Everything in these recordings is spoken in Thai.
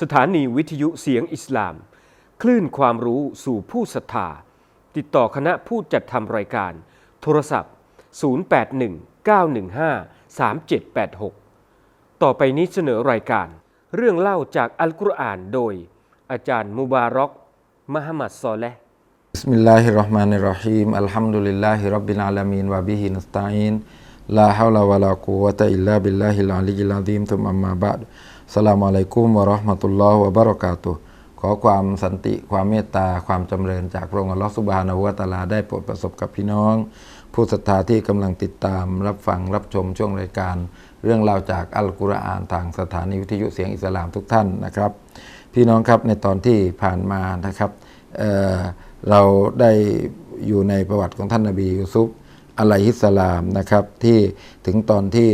สถานีวิทยุเสียงอิสลาม คลื่นความรู้สู่ผู้ศรัทธา ติดต่อคณะผู้จัดทำรายการ โทรศัพท์ 0819153786 ต่อไปนี้เสนอรายการ เรื่องเล่าจากอัลกุรอานโดย อาจารย์มุบารอกมหมัดซอเละ بسم الله الرحمن الرحيم الحمد لله رب العالمين وبه نستعين لا حول ولا قوة إلا بالله العلي العظيم ثم أما بعد สลามอะลัยกุมวะราะห์มะตุลลอฮ์วะบะเราะกาตุขอความสันติความเมตตาความจำเริญจากพระองค์อัลลอฮ์ซุบฮานะฮูวะตาลาได้โปรดประสบกับพี่น้อง ผู้ศรัทธาที่กำลังติดตาม รับฟังรับชมช่วงรายการ เรื่องราวจากอัลกุรอานทางสถานีวิทยุเสียงอิสลามทุกท่านนะครับ พี่น้องครับในตอนที่ผ่านมานะครับเเราได้อยู่ในประวัติของท่านนบียูซุฟอะลัยฮิสสลามนะครับที่ถึงตอนที่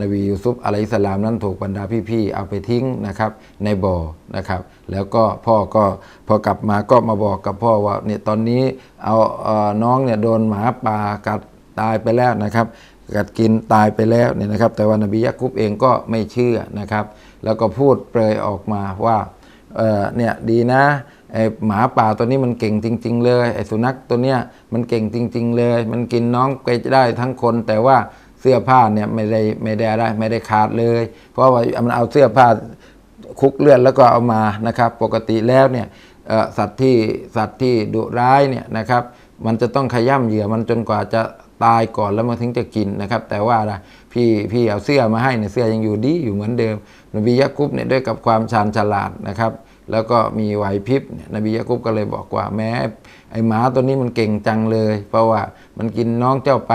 นบียูซุฟอะลัยฮิสลามนั้นถูกบรรดาพี่ๆเอาไปทิ้งนะครับในบ่อนะครับ แล้วก็พ่อก็พอกลับมาก็มาบอกกับพ่อว่าเนี่ยตอนนี้เอาเอ่อน้องเนี่ยโดนหมาป่ากัดตายไปแล้วนะครับกัดกินตายไปแล้วเนี่ยนะครับ แต่ว่านบียะกุบเองก็ไม่เชื่อนะครับ แล้วก็พูดเปรยออกมาว่าเออเนี่ยดีนะไอหมาป่าตัวนี้มันเก่งจริง ๆ เลยไอสุนัขตัวเนี้ยมันเก่งจริง ๆ เลย มันกินน้องไปได้ทั้งคนแต่ว่า สื้อผ้าเนี่ยไม่ได้ไม่ได้อะไรไม่ได้ขาดเลย เพราะว่ามันเอาเสื้อผ้าคุกเลือดแล้วก็เอามานะครับ ปกติแล้วเนี่ยสัตว์ที่สัตว์ที่ดุร้ายเนี่ยนะครับ มันจะต้องขย่ำเหยื่อมันจนกว่าจะตายก่อนแล้วมันถึงจะกินนะครับ แต่ว่านะพี่พี่เอาเสื้อมาให้เนี่ยเสื้อยังอยู่ดีอยู่เหมือนเดิมนบียะกุบเนี่ยด้วยกับความชาญฉลาดนะครับ แล้วก็มีไหวพริบนายนบียะกุบก็เลยบอกว่าแม้ไอหมาตัวนี้มันเก่งจังเลย เพราะว่ามันกินน้องเจ้าไป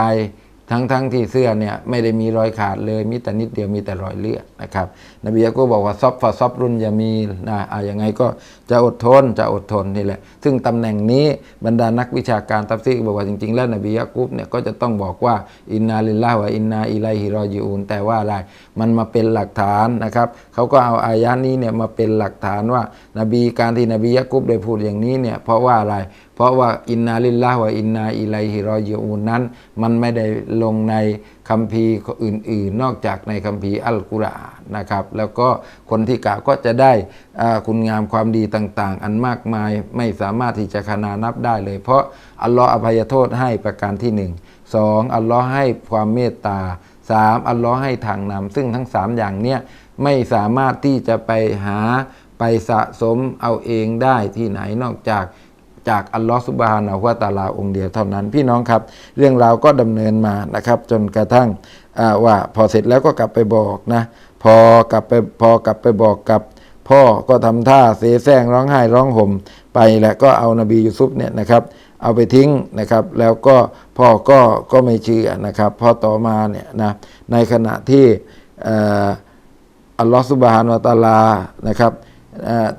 ทั้งทั้งที่เสื้อเนี่ยไม่ได้มีรอยขาดเลยมีแต่นิดเดียวมีแต่รอยเลือดนะครับ นบียะก็บอกว่าซอบฟาซอบรุนยามีนะอะยังไงก็จะอดทนจะอดทนนี่แหละ ซึ่งตำแหน่งนี้บรรดานักวิชาการตัฟซีบอกว่าจริง ๆ แล้วนบียะกุบเนี่ยก็จะต้องบอกว่าอินนาลิลลาฮ์วะอินนาอิไลฮิรอญิอูนแต่ว่าอะไรมันมาเป็นหลักฐานนะครับเขาก็เอาอายะนี้เนี่ยมาเป็นหลักฐานว่า นบีการที่นบียะกุบได้พูดอย่างนี้เนี่ยเพราะว่าอะไร เพราะว่าอินนาลิลลาฮ์วะอินนาอิไลฮิรอญิอูนนั้น มันไม่ได้ลงในคัมภีร์อื่น ๆ นอกจากในคัมภีร์อัลกุรอานนะครับ แล้วก็คนที่กล่าวก็จะได้คุณงามความดีต่าง ๆ อันมากมายไม่สามารถที่จะคนานับได้เลย เพราะอัลลอฮ์อภัยโทษให้ประการที่หนึ่งสองอัลลอฮ์ให้ความเมตตาสามอัลลอฮ์ให้ทางนำซึ่งทั้งสามอย่างเนี้ยไม่สามารถที่จะไปหาไปสะสมเอาเองได้ที่ไหนนอกจาก จากอัลลอฮฺสุบฮานะฮูวะตาลาองค์เดียวเท่านั้น พี่น้องครับ เรื่องราวก็ดำเนินมานะครับ จนกระทั่งว่าพอเสร็จแล้วก็กลับไปบอกนะพอกลับไปพอกลับไปบอกกับพ่อก็ทำท่าเสแสร้งร้องไห้ร้องห่มไปแหละก็เอานบียูซุฟเนี่ยนะครับเอาไปทิ้งนะครับ แล้วก็พ่อก็ก็ไม่เชื่อนะครับพอต่อมาเนี่ยนะในขณะที่อัลลอฮฺสุบฮานวะตาลานะครับ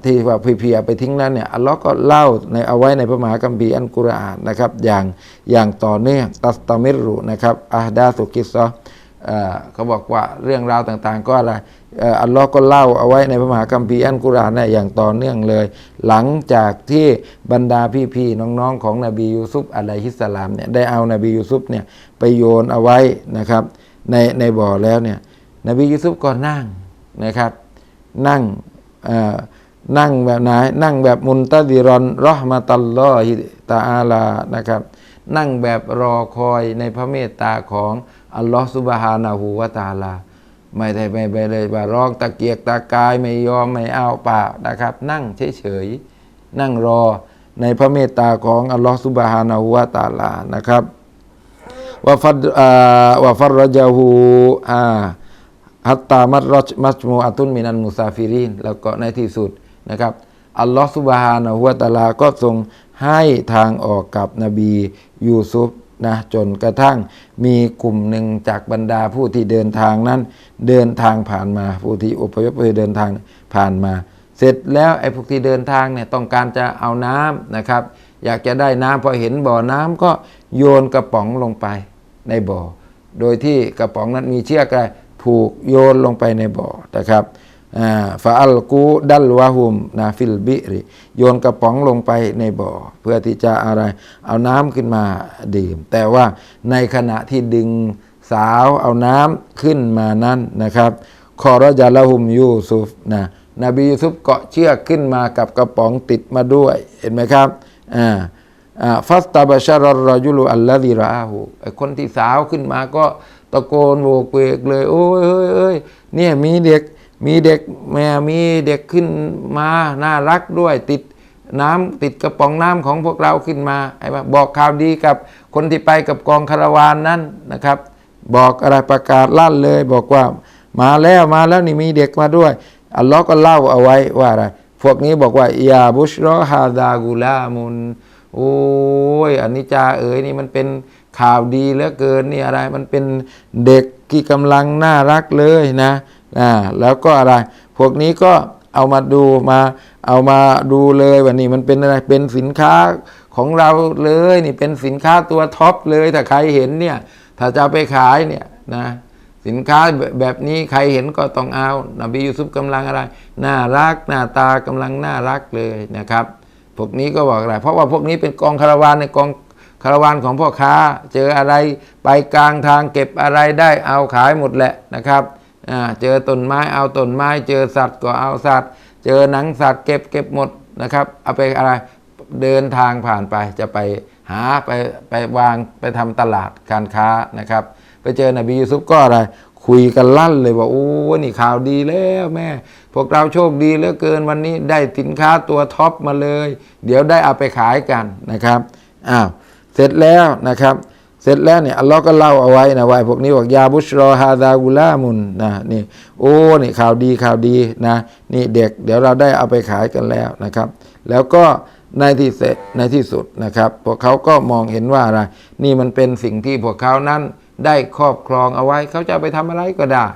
ที่ว่าพี่เพียไปทิ้งนั้นเนี่ยอัลลอฮ์ก็เล่าในเอาไว้ในพระมหาคัมภีร์อันกุรอานนะครับอย่างอย่างต่อเนื่องตัสตามิรุนะครับอาดาสุกิซอเขาบอกว่าเรื่องราวต่างๆ ก็อะไรอัลลอฮ์ก็เล่าเอาไว้ในพระมหาคัมภีร์อันกุรอานเนี่ยอย่างต่อเนื่องเลย หลังจากที่บรรดาพี่ๆน้องๆของนบียูซุฟอะลัยฮิสสลามเนี่ยได้เอานบียูซุฟเนี่ยไปโยนเอาไว้นะครับในในบ่อแล้วเนี่ยนบียูซุฟก็นั่งนะครับนั่ง นั่งแบบไหนนั่งแบบมุนตะดิรอนรอห์มาตัลลอฮิตาอาลานะครับ นั่งแบบรอคอยในพระเมตตาของอัลลอฮฺสุบฮานาหูวะตาลา ไม่ได้ไม่ไปเลยว่าร้องตะเกียกตะกายไม่ยอมไม่เอาเปล่านะครับ นั่งเฉยๆนั่งรอในพระเมตตาของอัลลอฮฺสุบฮานาหูวะตาลานะครับว่าฟัดอ่าว่าฟัรรจาหูอ่า ฮัตตามัดรอชมัชมูอัตุนมินันมุซาฟิรินแล้วก็ในที่สุดนะครับอัลลอฮฺสุบฮานะฮุวะตะอาลาก็ทรงให้ทางออกกับนบียูซุฟนะจนกระทั่งมีกลุ่มหนึ่งจากบรรดาผู้ที่เดินทางนั้น เดินทางผ่านมาผู้ที่อพยพไปเดินทางผ่านมา เสร็จแล้วไอ้พวกที่เดินทางเนี่ยต้องการจะเอาน้ำนะครับ อยากจะได้น้ำพอเห็นบ่อน้ำก็โยนกระป๋องลงไปในบ่อ โดยที่กระป๋องนั้นมีเชือกอะไร ผูกโยนลงไปในบ่อนะครับฟาอัลกูดัลวะฮุมนาฟิลบิริโยนกระป๋องลงไปในบ่อ เพื่อที่จะอะไร เอาน้ำขึ้นมาดื่ม แต่ว่าในขณะที่ดึงสาวเอาน้ำขึ้นมานั้นนะครับคอรจาละหุมยูซุฟนะนบียูซุฟเกาะเชือกขึ้นมากับกระป๋องติดมาด้วย เห็นไหมครับอ่าอ่าฟัสตาบชารรอยุลุอัลลาดีราหูคนที่สาวขึ้นมาก็ ตะโกนโวกเวกเลย โอ้ยเอ้ยเอ้ยเนี่ยมีเด็กมีเด็กแม่มีเด็กขึ้นมาน่ารักด้วยติดน้ำติดกระป๋องน้ำของพวกเราขึ้นมาไอ้บอกข่าวดีกับคนที่ไปกับกองคาราวานนั้นนะครับ บอกอะไรประกาศลั่นเลย บอกว่ามาแล้วมาแล้วนี่มีเด็กมาด้วย อัลลอฮ์ก็เล่าเอาไว้ว่าอะไรพวกนี้บอกว่ายาบุชรอฮาดากุลามุนโอ้ยอันนี้จาเอ๋ยนี่มันเป็น ข่าวดีเหลือเกินนี่อะไรมันเป็นเด็กที่กำลังน่ารักเลยนะอ่าแล้วก็อะไร พวกนี้ก็เอามาดูมาเอามาดูเลยว่านี่มันเป็นอะไรเป็นสินค้าของเราเลยนี่เป็นสินค้าตัวท็อปเลยถ้าใครเห็นเนี่ยถ้าจะไปขายเนี่ยนะสินค้าแบบนี้ใครเห็นก็ต้องเอานบียูซุฟกำลังอะไร น่ารักหน้าตากำลังน่ารักเลยนะครับ พวกนี้ก็บอกอะไร เพราะว่าพวกนี้เป็นกองคาราวานในกอง คาราวานของพ่อค้าเจออะไรไปกลางทางเก็บอะไรได้เอาขายหมดแหละนะครับเจอต้นไม้เอาต้นไม้ เจอสัตว์ก็เอาสัตว์ เจอหนังสัตว์เก็บเก็บหมดนะครับ เอาไปอะไรเดินทางผ่านไปจะไปหาไปไปวางไปทำตลาดการค้านะครับ ไปเจอนบียูซุฟก็อะไรคุยกันลั่นเลยว่าโอ้นี่ข่าวดีแล้วแม่ พวกเราโชคดีเหลือเกินวันนี้ได้สินค้าตัวท็อปมาเลย เดี๋ยวได้เอาไปขายกันนะครับอ้าว ร็จแล้วนะครับ เสร็จแล้วเนี่ยอัลลอฮ์ก็เล่าเอาไว้นะว่าไอ้พวกนี้บอกยาบุชรอฮาดากุลามุนนะนี่โอ้นี่ข่าวดีข่าวดีนะนี่เด็กเดี๋ยวเราได้เอาไปขายกันแล้วนะครับ แล้วก็ในที่เสร็จในที่สุดนะครับพวกเขาก็มองเห็นว่าอะไรนี่มันเป็นสิ่งที่พวกเขานั้นได้ครอบครองเอาไว้เขาจะไปทำอะไรก็ได้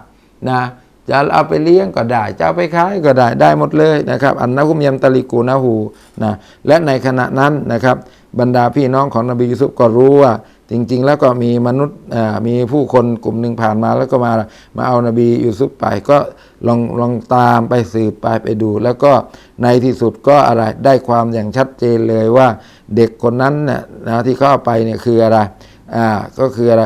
นะ จะเอาไปเลี้ยงก็ได้ จะเอาไปขายก็ได้ได้หมดเลยนะครับอันนะคุมยมตะลิกูนะหูนะและในขณะนั้นนะครับบรรดาพี่น้องของนบียูซุฟก็รู้ว่า จริง ๆ แล้วก็มีมนุษย์มีผู้คนกลุ่มหนึ่งผ่านมาแล้วก็มามาเอานบียูซุฟไปก็ลองลองตามไปสืบไปไปดู แล้วก็ในที่สุดก็อะไรได้ความอย่างชัดเจนเลยว่าเด็กคนนั้นน่ะนะที่เขาเอาไปเนี่ยคืออะไรอ่าก็คืออะไร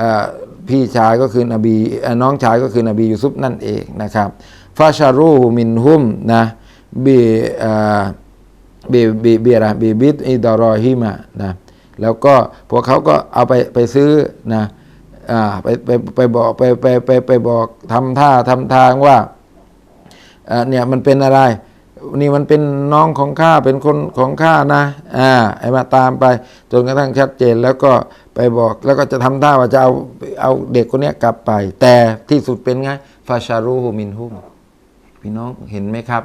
อ่า พี่ชายก็คือนบีน้องชายก็คือนบียูซุฟนั่นเองนะครับฟาชารูมินฮุมนะบีอ่าบีบีบีอะไรบีบิดอิดารอฮิมานะแล้วก็พวกเขาก็เอาไปไปซื้อนะไปไปไปบอกไปไปไปไปบอกทำท่าทำทางว่าอ่าเนี่ยมันเป็นอะไร นี่มันเป็นน้องของข้าเป็นคนของข้านะอ่าไอ้มาตามไปจนกระทั่งชัดเจนแล้วก็ ไปบอกแล้วก็จะทำท่าว่าจะเอาเอาเด็กคนนี้กลับไป แต่ที่สุดเป็นไงฟาชารูฮูมินฮุมพี่น้องเห็นไหมครับ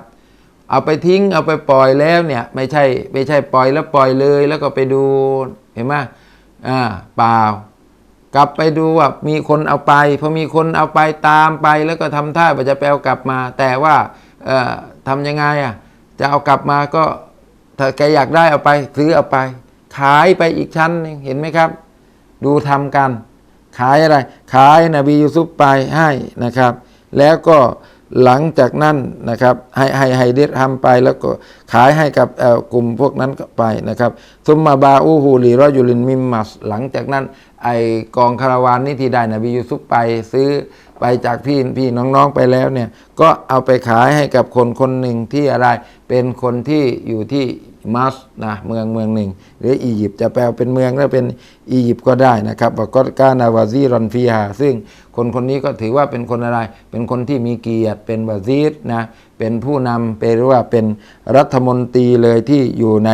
เอาไปทิ้งเอาไปปล่อยแล้วเนี่ยไม่ใช่ไม่ใช่ปล่อยแล้วปล่อยเลย แล้วก็ไปดูเห็นไหมอ่าเปล่ากลับไปดูว่ามีคนเอาไปพอมีคนเอาไปตามไป แล้วก็ทำท่าว่าจะไปเอากลับมา แต่ว่าเอ่อทำยังไงอะจะเอากลับมาก็ถ้าแกอยากได้เอาไปซื้อเอาไป ขายไปอีกชั้นหนึงเห็นไหมครับ ดูทำกัน ขายอะไร ขายนบียูซุปไปให้นะครับ แล้วก็หลังจากนั้นนะครับให้ให้ให้เดทำไปแล้วก็ขายให้กับกลุ่มพวกนั้นไปนะครับซุมมาบาอูฮูลีรอยูลินมิมมัสหลังจากนั้น ไอกองคาราวานนี้ที่ได้นบียูซุปไปซื้อไปจากพี่พี่น้องๆไปแล้วเนี่ยก็เอาไปขายให้กับคนคนหนึ่งที่อะไรเป็นคนที่อยู่ที่ มัสนะเมืองเมืองหนึ่ง หรืออียิปต์จะแปลเป็นเมืองแล้วเป็นอียิปต์ก็ได้นะครับว่ากกานาวาซีรอนฟีฮาซึ่งคนคนนี้ก็ถือว่าเป็นคนอะไร เป็นคนที่มีเกียรติเป็นวาซีรนะเป็นผู้นำเป็นหรือว่าเป็นรัฐมนตรีเลยที่อยู่ใน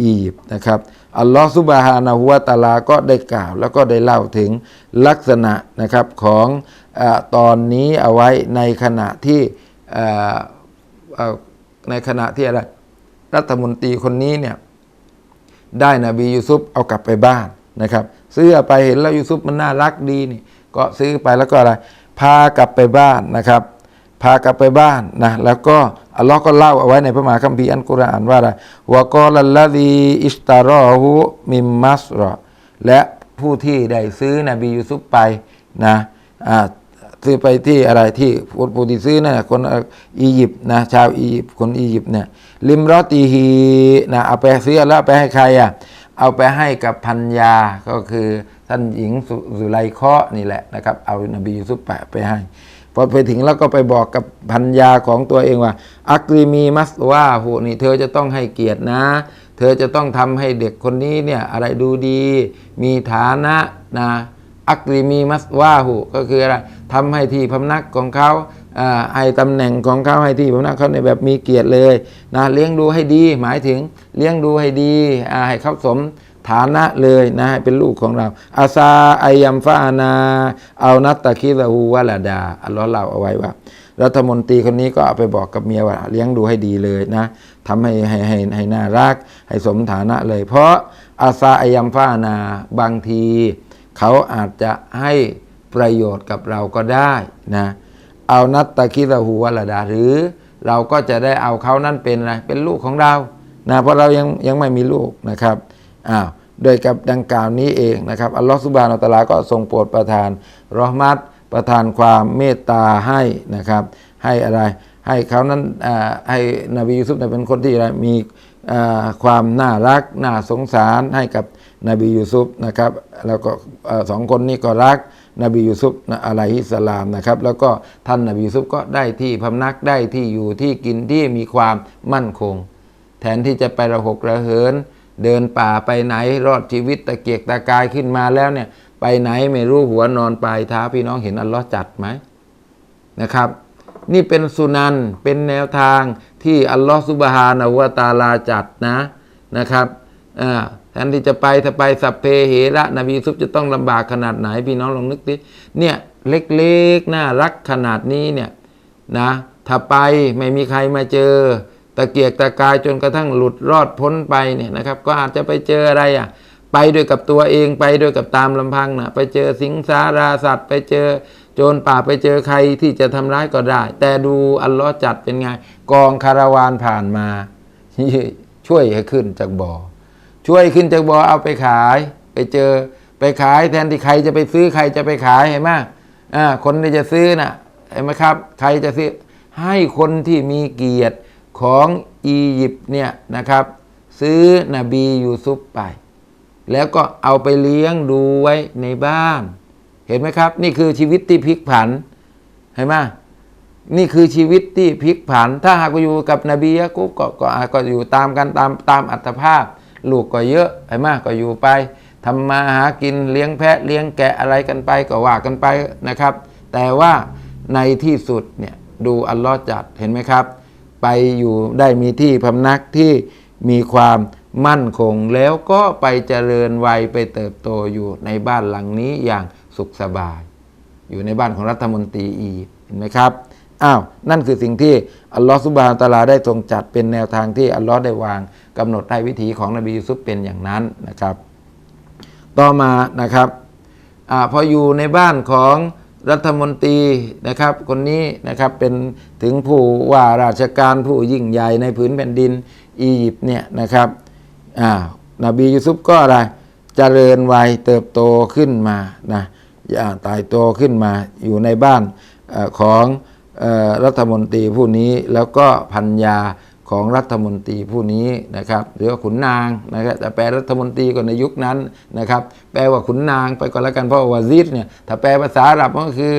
อียิปต์นะครับอัลลอฮฺซุบฮานะฮูวะตาลาก็ได้กล่าว แล้วก็ได้เล่าถึงลักษณะนะครับของอตอนนี้เอาไว้ในขณะที่ในขณะที่อะไร รัฐมนตรีคนนี้เนี่ยได้นบียูซุปเอากลับไปบ้านนะครับ ซื้อไปเห็นแล้วยูซุปมันน่ารักดีนี่ ก็ซื้อไปแล้วก็อะไร พากลับไปบ้านนะครับ พากลับไปบ้านนะแล้วก็อัลลอฮ์ก็เล่าเอาไว้ในพระมหาคัมภีร์อันกุรอานว่าอะไรวะกอลัลลดีอิสตารอฮูมิมมัสรอและผู้ที่ได้ซื้อนบียูซุปไปนะอ่า ซื้อไปที่อะไรที่ผู้ที่ซื้อนะคนอียิปต์นะชาวอียิปต์คนอียิปต์เนี่ยลิมรอตีฮีนะเอาไปซื้อแล้วไปให้ใครอะเอาไปให้กับพันยาก็คือท่านหญิงสุสไลเคาะนี่แหละนะครับ เอานบียูซุปไปไปให้พอไปถึงแล้วก็ไปบอกกับพัญญาของตัวเองว่า อักรีมีมัสว่าหูนี่เธอจะต้องให้เกียรตินะ เธอจะต้องทำให้เด็กคนนี้เนี่ยอะไรดูดี มีฐานะนะ อักรีมีมัสวาหูก็คืออะไรทำให้ที่พำนักของเขาให้ตำแหน่งของเขาให้ที่พำนักเขาในแบบมีเกียรติเลยนะเลี้ยงดูให้ดี หมายถึงเลี้ยงดูให้ดีให้เขาสมฐานะเลยนะให้เป็นลูกของเราอาซาอายัมฟานา เอานัตตะคิลาหูวะลาดาอัลลอฮ์เล่าเอาไว้ว่า รัฐมนตรีคนนี้ก็เอาไปบอกกับเมียว่าเลี้ยงดูให้ดีเลยนะทำให้ให้ให้ให้น่ารัก ให้สมฐานะเลย เพราะอาซาอายัมฟานาบางที เขาอาจจะให้ประโยชน์กับเราก็ได้นะเอานัตตะคิลาหูวละดาหรือเราก็จะได้เอาเขานั่นเป็นอะไรเป็นลูกของเรานะเพราะเรายังยังไม่มีลูกนะครับอ้าวโดยกับดังกล่าวนี้เองนะครับอัลลอฮฺสุบานอัลตลาก็ทรงโปรดประทานรอมัตประทานความเมตตาให้นะครับ ให้อะไรให้เขานั้นอ่าให้นบียูซุฟเนี่ยเป็นคนที่อะไรมี ความน่ารักน่าสงสารให้กับนบียูซุฟนะครับ แล้วก็สองคนนี้ก็รักนบียูซุฟอะลัยฮิสสลามนะครับ แล้วก็ท่านนบียูซุฟก็ได้ที่พำนักได้ที่อยู่ที่กินที่มีความมั่นคง แทนที่จะไประหกระเหิน เดินป่าไปไหนรอดชีวิตตะเกียกตะกายขึ้นมาแล้วเนี่ยไปไหนไม่รู้หัวนอนปลายเท้าพี่น้องเห็นอัลลอฮ์จัดไหมนะครับ นี่เป็นสุนันเป็นแนวทางที่อัลลอฮ์ซุบฮานะวะตาลาจัดนะนะครับแทนที่จะไปถ้าไปสัพเพเหระนบีซุปจะต้องลำบากขนาดไหนพี่น้องลองนึกดิเนี่ยเล็กๆน่ารักขนาดนี้เนี่ยนะถ้าไปไม่มีใครมาเจอ ตะเกียกตะกายจนกระทั่งหลุดรอดพ้นไปเนี่ยนะครับ ก็อาจจะไปเจออะไรอะไปด้วยกับตัวเองไปด้วยกับตามลำพังนะไปเจอสิงสาราสัตว์ ไปเจอ โจรป่าไปเจอใครที่จะทำร้ายก็ได้ แต่ดูอัลลอฮ์จัดเป็นไง กองคาราวานผ่านมา ช่วยให้ขึ้นจากบ่อ ช่วยขึ้นจากบ่อเอาไปขาย ไปเจอไปขายแทนที่ใครจะไปซื้อใครจะไปขายเห็นไหมอ่าคนที่จะซื้อน่ะเห็นไหมครับ ใครจะซื้อให้คนที่มีเกียรติของอียิปต์เนี่ยนะครับ ซื้อนบียูซุปไป แล้วก็เอาไปเลี้ยงดูไว้ในบ้าน เห็นไหมครับ นี่คือชีวิตที่พลิกผันเห็นไหมนี่คือชีวิตที่พลิกผัน ถ้าหากว่าอยู่กับนบียะกุบก็ก็ก็อยู่ตามกันตามตามอัตภาพ ลูกก็เยอะไอ้มากก็อยู่ไปทำมาหากินเลี้ยงแพะเลี้ยงแกะอะไรกันไปก็ว่ากันไปนะครับ แต่ว่าในที่สุดเนี่ยดูอัลลอฮ์จัดเห็นไหมครับ ไปอยู่ได้มีที่พำนักที่มีความมั่นคงแล้วก็ไปเจริญวัยไปเติบโตอยู่ในบ้านหลังนี้อย่าง สุขสบาย อยู่ในบ้านของรัฐมนตรีอีเห็นไหมครับอ้าวนั่นคือสิ่งที่อัลลอฮฺสุบฮานตะอาลาได้ทรงจัดเป็นแนวทางที่อัลลอฮ์ได้วางกำหนดให้วิถีของนบียูซุฟเป็นอย่างนั้นนะครับ ต่อมานะครับอพออยู่ในบ้านของรัฐมนตรีนะครับ คนนี้นะครับเป็นถึงผู้ว่าราชการผู้ยิ่งใหญ่ในผืนแผ่นดินอียิปต์เนี่ยนะครับอ่านบียูซุฟก็อะไรเจริญวัยเติบโตขึ้นมานะ อย่างตายโตขึ้นมาอยู่ในบ้านอของอรัฐมนตรีผู้นี้แล้วก็พัญญาของรัฐมนตรีผู้นี้นะครับหรือว่าขุนนางนะครับแต่แปลรัฐมนตรีก็ในยุคนั้นนะครับ แปลว่าขุนนางไปก่อนล้วกันเพราะว่าซิดเนี่ยถ้าแปลภาษาอาหรับก็คือ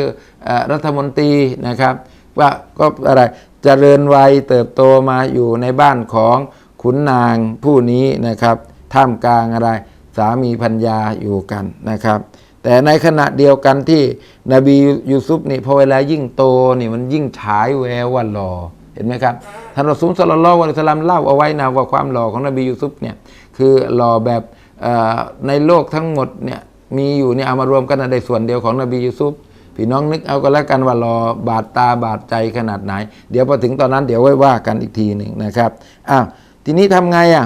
อรัฐมนตรีนะครับ ว่าก็อะไรเจริญวัยเติบโตมาอยู่ในบ้านของขุนนางผู้นี้นะครับ ท่ามกลางอะไรสามีพัญญาอยู่กันนะครับ แต่ในขณะเดียวกันที่นบียูซุฟนี่พอเวลายิ่งโตนี่มันยิ่งฉายแววว่าหล่อเห็นไหมครับท่านรอซูลสลลัลลอฮุอะลัยฮิสลลัมเล่าเอาไว้นะว่าความหล่อของนบียูซุฟเนี่ยคือหล่อแบบในโลกทั้งหมดเนี่ยมีอยู่เนี่ยเอามารวมกันในส่วนเดียวของนบียูซุฟพี่น้องนึกเอาก็แล้วกันว่ารอบาดตาบาดใจขนาดไหน เดี๋ยวพอถึงตอนนั้นเดี๋ยวไว้ว่ากันอีกทีหนึ่งนะครับอ้าวทีนี้ทำไงอะ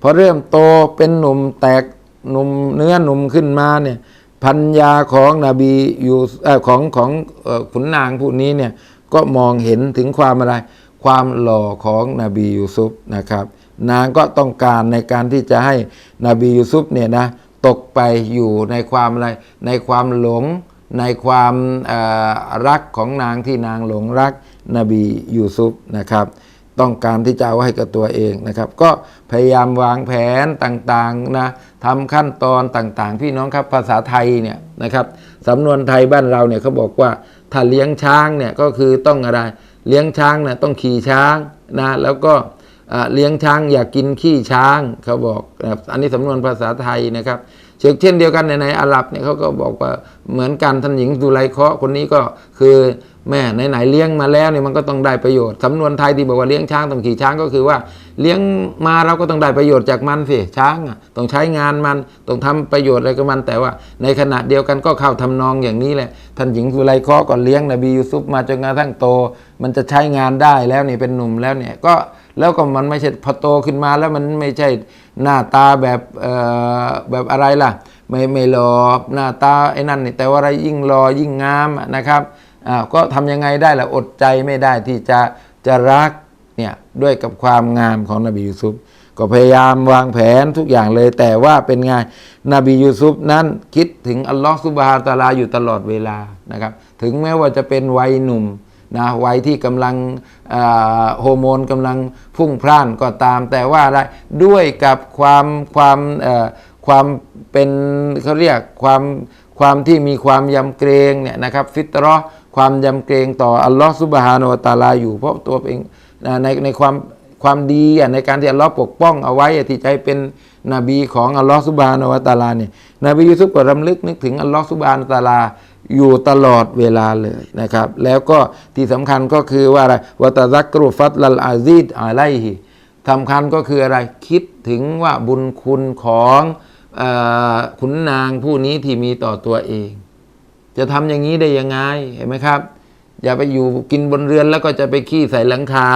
พอเริ่มโตเป็นหนุ่มแตก หนุ่มเนื้อหนุ่มขึ้นมาเนี่ยพัญญาของนบีอยูเออของของขุนนางผู้นี้เนี่ยก็มองเห็นถึงความอะไร ความหล่อของนบียูซุฟนะครับ นางก็ต้องการในการที่จะให้นบียูซุฟเนี่ยนะตกไปอยู่ในความอะไรในความหลง ในความรักของนางที่นางหลงรักนบียูซุฟนะครับ ต้องการที่จะเอาให้กับตัวเองนะครับ ก็พยายามวางแผนต่างๆนะทำขั้นตอนต่างๆ พี่น้องครับภาษาไทยเนี่ยนะครับสำนวนไทยบ้านเราเนี่ยเขาบอกว่าถ้าเลี้ยงช้างเนี่ยก็คือต้องอะไรเลี้ยงช้างเนี่ยต้องขี่ช้างนะแล้วก็เลี้ยงช้างอย่ากกินขี้ช้างเขาบอกอันนี้สำนวนภาษาไทยนะครับ เช่นเช่นเดียวกันในในอาหรับเนี่ยเขาก็บอกว่าเหมือนกันท่านหญิงดุไลเคาะคนนี้ก็คือแม่ไหนๆเลี้ยงมาแล้วเนี่ยมันก็ต้องได้ประโยชน์สำนวนไทยที่บอกว่าเลี้ยงช้างต้องขี่ช้างก็คือว่า เลี้ยงมาเราก็ต้องได้ประโยชน์จากมันสิช้างอะต้องใช้งานมันต้องทำประโยชน์อะไรกับมัน แต่ว่าในขณะเดียวกันก็เข้าทำนองอย่างนี้แหละท่านหญิงดุไลเคาะห์ก็เลี้ยงนบียูซุฟมาจนกระทั่งโต มันจะใช้งานได้แล้วนี่เป็นหนุ่มแล้วเนี่ยก็แล้วก็มันไม่ใช่พอโตขึ้นมาแล้วมันไม่ใช่ หน้าตาแบบแบบอะไรล่ะ ไม่ไม่หลอหน้าตาไอ้นั่นนี่แต่ว่าอะไรยิ่งรอยิ่งงามนะครับก็ทำยังไงได้ล่ะอดใจไม่ได้ที่จะจะรักเนี่ยด้วยกับความงามของนบียูซุฟก็พยายามวางแผนทุกอย่างเลย แต่ว่าเป็นไงนบียูซุฟนั้นคิดถึงอัลลอฮฺซุบฮานตาลาอยู่ตลอดเวลานะครับ ถึงแม้ว่าจะเป็นวัยหนุ่ม นะวัยที่กำลังอ่าฮอร์โมนกำลังพุ่งพล่านก็ตาม แต่ว่าอะไรด้วยกับความความความเป็นเขาเรียกความความที่มีความยำเกรงเนี่ยนะครับฟิตรอความยำเกรงต่ออัลลอฮฺซุบฮานะฮูวะตะอาลาอยู่เพราะตัวเองในในความความดีในการที่อัลลอฮ์ปกป้องเอาไว้ที่ให้เป็นนบีของอัลลอฮ์ซุบฮานะฮูวะตะอาลาเนี่ยนบียูซุฟก็รำลึกนึกถึงอัลลอฮ์ซุบฮานะฮูวะตะอาลา อยู่ตลอดเวลาเลยนะครับ แล้วก็ที่สำคัญก็คือว่าอะไรวะตะซักกรุฟัตลลอาซีดอะไลฮิสำคัญก็คืออะไรคิดถึงว่าบุญคุณของออขุนนางผู้นี้ที่มีต่อตัวเอง จะทำอย่างนี้ได้ยังไงเห็นไหมครับ อย่าไปอยู่กินบนเรือนแล้วก็จะไปขี้ใส่หลังคา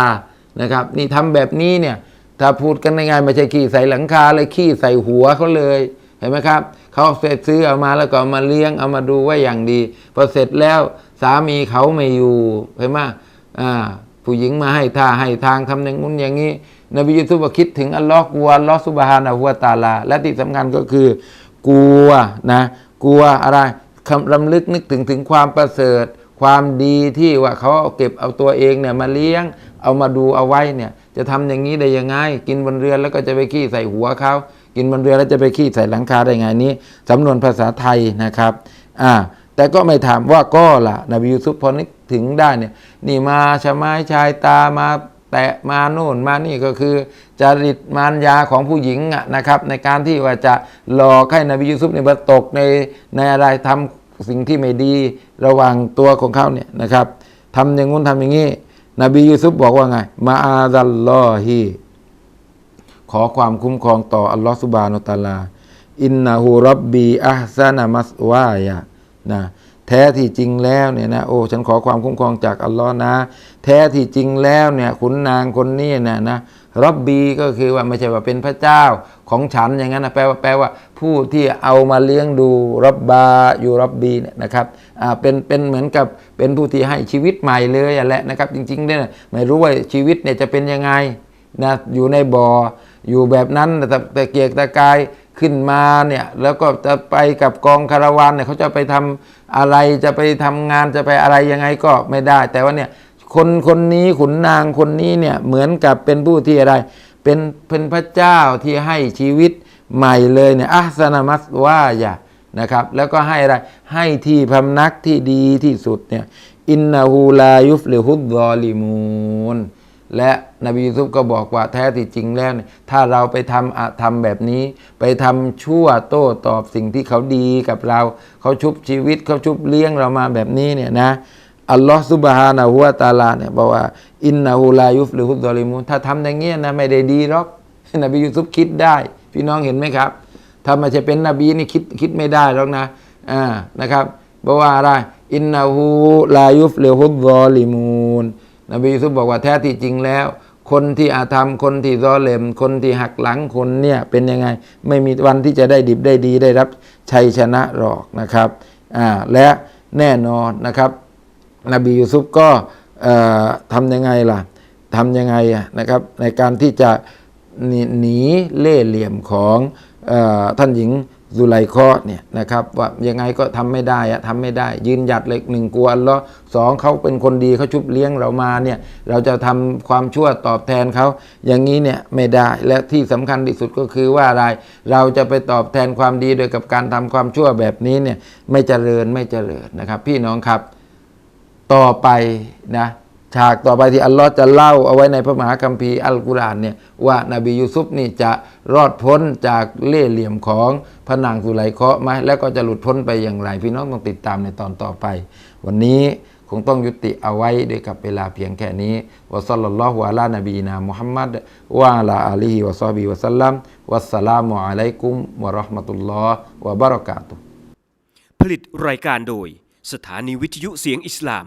นะครับ นี่ทำแบบนี้เนี่ยถ้าพูดกันง่ายๆไม่ใช่ขี้ใส่หลังคาเลยขี้ใส่หัวเขาเลยเห็นไหมครับ เขาเสร็จซื้อเอามาแล้วก็มาเลี้ยงเอามาดูไว้อย่างดี พอเสร็จแล้วสามีเขาไม่อยู่เห็นไหมอ่าผู้หญิงมาให้ท่าให้ทางทำอย่างนู้นอย่างนี้ นบียูซุฟก็คิดถึงอัลลอฮ์กลัวอัลลอฮ์ซุบฮานะฮูวตาลา และที่สำคัญก็คือกลัวนะ กลัวอะไรคำรำลึกนึกถึงถึงความประเสริฐ ความดีที่ว่าเขาเอาเก็บเอาตัวเองเนี่ยมาเลี้ยง เอามาดูเอาไว้เนี่ย จะทำอย่างนี้ได้ยังไง กินบนเรือนแล้วก็จะไปขี้ใส่หัวเขา กินบนเรือแล้วจะไปขี้ใส่หลังคาได้ไงนี้สำนวนภาษาไทยนะครับอ่าแต่ก็ไม่ถามว่าก็ล่ะนบียูซุฟพอนึกถึงได้เนี่ยนี่มาชะไม้ชายตามาแตะมาโน่นมานี่ก็คือจริตมารยาของผู้หญิงอะนะครับ ในการที่ว่าจะหลอกให้นบียูซุฟเนี่ยมาตกในในอะไรทำสิ่งที่ไม่ดีระหว่างตัวของเขาเนี่ยนะครับทำอย่างงู้นทำอย่างนี้ นบียูซุฟบอกว่าไง มาอาดัลลอฮี ขอความคุ้มครองต่ออัลลอฮฺสุบานุตาลา อินนาฮูรับบีอัฮซานามัสวายะนะแท้ที่จริงแล้วเนี่ยนะโอ้ฉันขอความคุ้มครองจากอัลลอฮ์นะ แท้ที่จริงแล้วเนี่ยขุนนางคนนี้นี่ยนะรับบีก็คือว่าไม่ใช่ว่าเป็นพระเจ้าของฉันอย่างนั้นนะแปลว่าแปลว่า ผู้ที่เอามาเลี้ยงดูรับบาอยู่รับบีเนี่ยนะครับอ่าเป็นเป็นเหมือนกับเป็นผู้ที่ให้ชีวิตใหม่เลยอะแหละนะครับ จริงๆเนี่ยไม่รู้ว่าชีวิตเนี่ยจะเป็นยังไงนะอยู่ในบ่อ อยู่แบบนั้นแต่แต่เกียกตะกายขึ้นมาเนี่ยแล้วก็จะไปกับกองคาราวานเนี่ยเขาจะไปทำอะไรจะไปทำงานจะไปอะไรยังไงก็ไม่ได้ แต่ว่าเนี่ยคนคนนี้ขุนนางคนนี้เนี่ยเหมือนกับเป็นผู้ที่อะไร เป็นเป็นพระเจ้าที่ให้ชีวิตใหม่เลยเนี่ยอัสนามัสวายะนะครับแล้วก็ให้อะไรให้ที่พำนักที่ดีที่สุดเนี่ยอินนาฮูลายุฟลิฮุดดอลิมูน และนบียูซุฟก็บอกว่าแท้ที่จริงแล้ว ถ้าเราไปทำอะธรรมแบบนี้ ไปทำชั่วโต้ตอบสิ่งที่เขาดีกับเรา เขาชุบชีวิตเขาชุบเลี้ยงเรามาแบบนี้เนี่ยนะอัลลอฮฺซุบฮานะฮูวะตาลาเนี่ยบอกว่าอินนาฮูลายุฟลิฮุดดอลิมูนถ้าทำอย่างเงี้ยนะไม่ได้ดีหรอกนบียูซุฟคิดได้ พี่น้องเห็นไหมครับ ถ้าม่ใช่เป็นนบีนี่คิดคิดไม่ได้หรอกนะอ่านะครับบอกว่าอะไรอินนาฮูลายุฟลิฮุดดอลิมูน นบียูซุฟบอกว่าแท้ที่จริงแล้ว คนที่อาธรรม คนที่ซอเลม คนที่หักหลังคนเนี่ยเป็นยังไง ไม่มีวันที่จะได้ดิบได้ดีได้รับชัยชนะหรอกนะครับอ่าและแน่นอนนะครับ นบียูซุฟก็เอ่อทำยังไงล่ะทำยังไงนะครับ ในการที่จะหนีเล่เหลี่ยมของเออท่านหญิง ซุไลคาะห์เนี่ยนะครับว่ายังไงก็ทำไม่ได้อะทำไม่ได้ ยืนหยัดเลยหนึ่งกลัวอัลเลาะห์สองเขาเป็นคนดีเขาชุบเลี้ยงเรามาเนี่ยเราจะทำความชั่วตอบแทนเขาอย่างนี้เนี่ยไม่ได้และที่สำคัญที่สุดก็คือว่าอะไร เราจะไปตอบแทนความดีโดยกับการทำความชั่วแบบนี้เนี่ยไม่เจริญไม่เจริญนะครับ พี่น้องครับ ต่อไปนะ ฉากต่อไปที่อัลลอฮ์จะเล่าเอาไว้ในพระมหาคัมภีร์อัลกุรอานเนี่ยว่านบียูซุฟนี่จะรอดพ้นจากเล่ห์เหลี่ยมของพระนางสุไลเคาะไหมแล้วก็จะหลุดพ้นไปอย่างไร พี่น้องต้องติดตามในตอนต่อไป วันนี้คงต้องยุติเอาไว้ด้วยกับเวลาเพียงแค่นี้วะซัลลัลลอฮุอะลานบีนามุฮัมมัดวะลาอาลีฮิวะซอบิวะสัลลัมวัสสลามุอะลัยกุมวะราะห์มะตุลลอฮ์วะบะเราะกาตุผลิตรายการโดย สถานีวิทยุเสียงอิสลาม